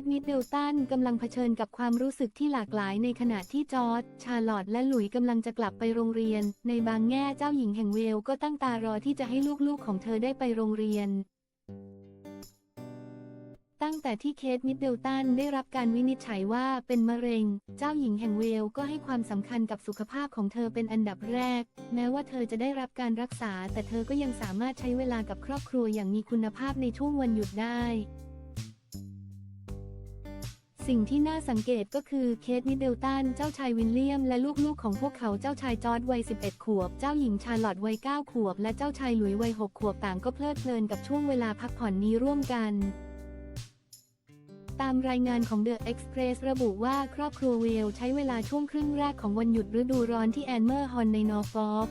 ทมิดเดิลตันกำลังเผชิญกับความรู้สึกที่หลากหลายในขณะที่จอร์ดชาร์ลอตและหลุยกำลังจะกลับไปโรงเรียน ในบางแง่เจ้าหญิงแห่งเวลก็ตั้งตารอที่จะให้ลูกๆของเธอได้ไปโรงเรียน ตั้งแต่ที่เคทมิดเดิลตันได้รับการวินิจฉัยว่าเป็นมะเร็ง เจ้าหญิงแห่งเวลก็ให้ความสำคัญกับสุขภาพของเธอเป็นอันดับแรก แม้ว่าเธอจะได้รับการรักษา แต่เธอก็ยังสามารถใช้เวลากับครอบครัวอย่างมีคุณภาพในช่วงวันหยุดได้ สิ่งที่น่าสังเกตก็คือเคทมิดเดิลตัน เจ้าชายวิลเลียม และลูกๆของพวกเขาเจ้าชายจอร์ดวัย 11 ขวบ เจ้าหญิงชาร์ลอตวัย 9 ขวบ และเจ้าชายหลุยส์วัย 6 ขวบต่างก็เพลิดเพลินกับช่วงเวลาพักผ่อนนี้ร่วมกันตามรายงานของ The Express ระบุว่าครอบครัวเวลใช้เวลาช่วงครึ่งแรกของวันหยุดฤดูร้อนที่แอนเมอร์ฮอนในนอร์ฟอล์ก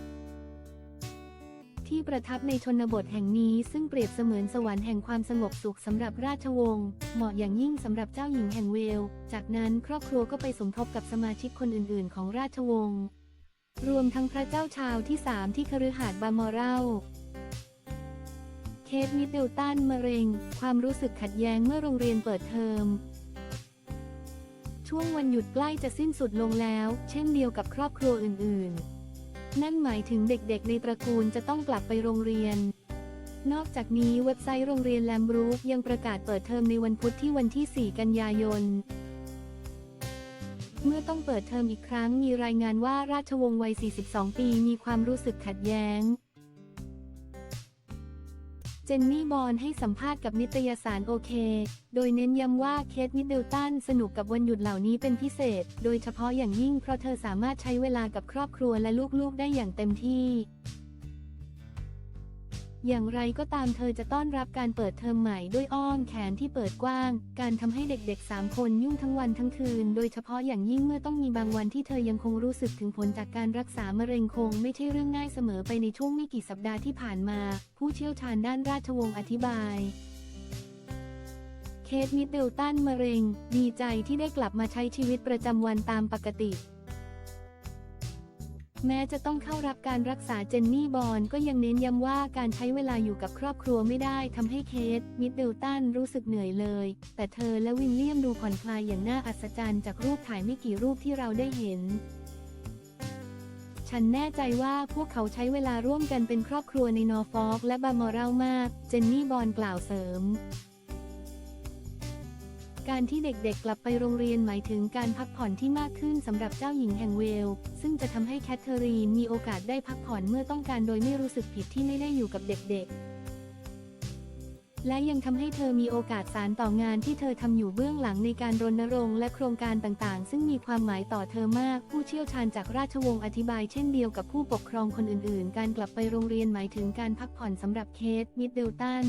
ที่ประทับในชนบทแห่งนี้ซึ่งเปรียบเสมือนสวรรค์แห่งความสงบสุขสำหรับราชวงศ์เหมาะอย่างยิ่งสำหรับเจ้าหญิงแห่งเวล จากนั้นครอบครัวก็ไปสมทบกับสมาชิกคนอื่นๆ ของราชวงศ์รวมทั้งพระเจ้าชาวที่สามที่คฤหาสน์บามอรัลเคทมิดเดิลตันมะเร็ง ความรู้สึกขัดแย้งเมื่อโรงเรียนเปิดเทอมช่วงวันหยุดใกล้จะสิ้นสุดลงแล้ว เช่นเดียวกับครอบครัวอื่น ๆ นั่นหมายถึงเด็กๆ ในตระกูลจะต้องกลับไปโรงเรียน นอกจากนี้เว็บไซต์โรงเรียนแลมบรูคยังประกาศเปิดเทอมในวันพุธที่วันที่ 4 กันยายน เมื่อต้องเปิดเทอมอีกครั้งมีรายงานว่าราชวงศ์วัย 42 ปีมีความรู้สึกขัดแย้ง จนนี่บอลให้สัมภาษณ์กับนิตยสารโอเค โดยเน้นย้ำว่าเคทมิดเดิลตันสนุกกับวันหยุดเหล่านี้เป็นพิเศษ โดยเฉพาะอย่างยิ่งเพราะเธอสามารถใช้เวลากับครอบครัวและลูกๆได้อย่างเต็มที่ อย่างไรก็ตามเธอจะต้อนรับการเปิดเทอมใหม่ด้วยอ้อมแขนที่เปิดกว้าง การทำให้เด็กๆ 3 คนยุ่งทั้งวันทั้งคืน โดยเฉพาะอย่างยิ่งเมื่อต้องมีบางวันที่เธอยังคงรู้สึกถึงผลจากการรักษามะเร็งคง ไม่ใช่เรื่องง่ายเสมอไปในช่วงไม่กี่สัปดาห์ที่ผ่านมา ผู้เชี่ยวชาญด้านราชวงศ์อธิบายเคทมิดเดิลตันมะเร็ง ดีใจที่ได้กลับมาใช้ชีวิตประจำวันตามปกติ แม้จะต้องเข้ารับการรักษาเจนนี่บอลก็ยังเน้นย้ำว่าการใช้เวลาอยู่กับครอบครัวไม่ได้ทำให้เคทมิดเดิลตันรู้สึกเหนื่อยเลย แต่เธอและวิลเลียมดูผ่อนคลายอย่างน่าอัศจรรย์จากรูปถ่ายไม่กี่รูปที่เราได้เห็น ฉันแน่ใจว่าพวกเขาใช้เวลาร่วมกันเป็นครอบครัวในนอร์ฟอล์กและบามอรัลมาก เจนนี่บอลกล่าวเสริม การที่เด็กๆกลับไปโรงเรียนหมายถึงการพักผ่อนที่มากขึ้นสำหรับเจ้าหญิงแห่งเวล ซึ่งจะทำให้แคทเธอรีนมีโอกาสได้พักผ่อนเมื่อต้องการโดยไม่รู้สึกผิดที่ไม่ได้อยู่กับเด็กๆ และยังทำให้เธอมีโอกาสสารต่องานที่เธอทำอยู่เบื้องหลังในการรณรงค์และโครงการต่างๆ ซึ่งมีความหมายต่อเธอมาก ผู้เชี่ยวชาญจากราชวงศ์อธิบายเช่นเดียวกับผู้ปกครองคนอื่นๆ การกลับไปโรงเรียนหมายถึงการพักผ่อนสำหรับเคทมิดเดิลตัน